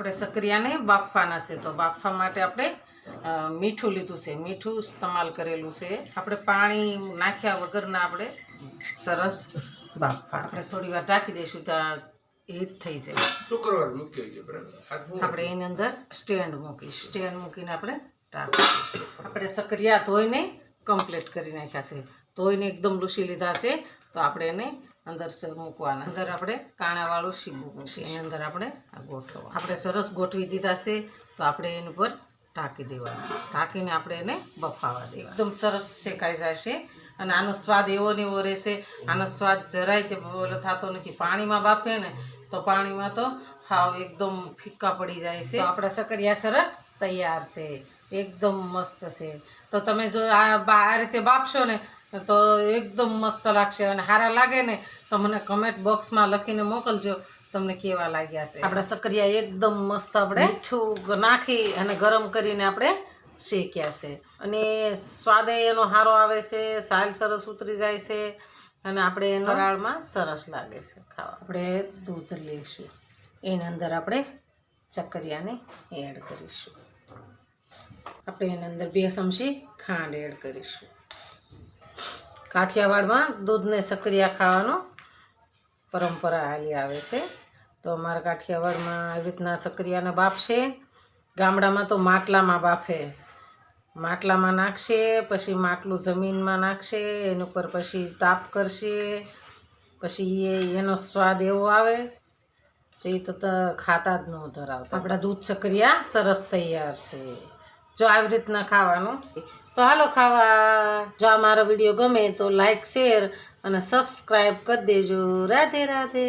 આપણે સક્રિયાને બાફવાના છે. તો બાફવા માટે આપણે મીઠું લીધું છે. મીઠું ઇસ્તેમાલ કરેલું છે. આપણે પાણી નાખ્યા વગરના આપણે સરસ બાફવા. આપણે થોડી વાર ઢાંકી દઈશું ત્યાં હીટ થઈ જાય. શુક્રવાર આપણે એની અંદર સ્ટેન્ડ મૂકીશું સ્ટેન્ડ મૂકીને આપણે ઢાંકી આપણે સક્રિયા ધોઈને કમ્પ્લીટ કરી નાખ્યા છે. ધોઈને એકદમ લૂસી લીધા છે. તો આપણે એને અંદર મૂકવાના અંદર આપણે કાણાવાળું શીબું મૂકીશું. એની અંદર આપણે આ ગોઠવવા આપણે સરસ ગોઠવી દીધા છે તો આપણે એની ઉપર ઢાંકી દેવાનું. ઢાંકીને આપણે એને બફાવા દેવા એકદમ સરસ શેકાઈ જશે અને આનો સ્વાદ એવો ને એવો રહેશે. આનો સ્વાદ જરાય તે થતો નથી. પાણીમાં બાફે ને તો પાણીમાં તો હાવ એકદમ ફિક્કા પડી જાય છે. આપણા સકરિયા સરસ તૈયાર છે. એકદમ મસ્ત છે. તો તમે જો આ આ રીતે બાફશો ને તો એકદમ મસ્ત લાગશે અને સારા લાગે ને તો મને કમેન્ટ બોક્સમાં લખીને મોકલજો તમને કેવા લાગ્યા છે. આપણે સક્રિયા એકદમ મસ્ત આપણે મીઠું નાખી અને ગરમ કરીને આપણે શેક્યા છે. અને સ્વાદે એનો સારો આવે છે સાલ સરસ ઉતરી જાય છે અને આપણે એનો રાળમાં સરસ લાગે છે ખાવા. આપણે દૂધ લઈશું એની અંદર આપણે ચકરિયાને એડ કરીશું. આપણે એની અંદર બે ચમચી ખાંડ એડ કરીશું. કાઠિયાવાડમાં દૂધને સક્રિયા ખાવાનું પરંપરા હાલી આવે છે. તો અમારા કાઠિયાવાડમાં આવી રીતના સક્રિયાને બાફશે ગામડામાં તો માટલામાં બાફે. માટલામાં નાખશે, પછી માટલું જમીનમાં નાખશે, એની ઉપર પછી તાપ કરશે, પછી એ એનો સ્વાદ એવો આવે. તો એ તો ખાતા જ ન ધરાવતા. આપણા દૂધ સક્રિયા સરસ તૈયાર છે. જો આવી રીતના ખાવાનું. તો હાલો ખાવા, જો આ મારો વીડિયો ગમે તો લાઈક શેર અને સબસ્ક્રાઈબ કરી દેજો. રાધે રાધે.